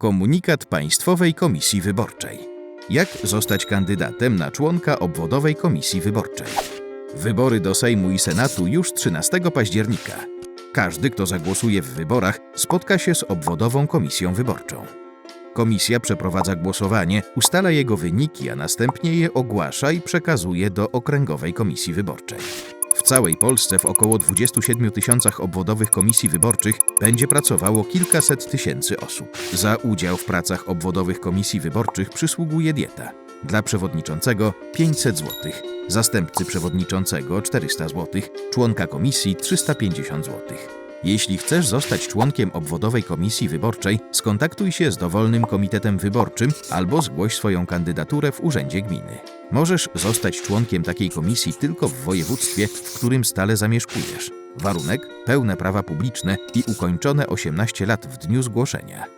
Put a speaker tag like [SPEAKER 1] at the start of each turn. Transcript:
[SPEAKER 1] Komunikat Państwowej Komisji Wyborczej. Jak zostać kandydatem na członka obwodowej komisji wyborczej? Wybory do Sejmu i Senatu już 13 października. Każdy, kto zagłosuje w wyborach, spotka się z obwodową komisją wyborczą. Komisja przeprowadza głosowanie, ustala jego wyniki, a następnie je ogłasza i przekazuje do Okręgowej Komisji Wyborczej. Całej Polsce w około 27 tysiącach obwodowych komisji wyborczych będzie pracowało kilkaset tysięcy osób. Za udział w pracach obwodowych komisji wyborczych przysługuje dieta. Dla przewodniczącego 500 zł, zastępcy przewodniczącego 400 zł, członka komisji 350 zł. Jeśli chcesz zostać członkiem obwodowej komisji wyborczej, skontaktuj się z dowolnym komitetem wyborczym albo zgłoś swoją kandydaturę w urzędzie gminy. Możesz zostać członkiem takiej komisji tylko w województwie, w którym stale zamieszkujesz. Warunek: pełne prawa publiczne i ukończone 18 lat w dniu zgłoszenia.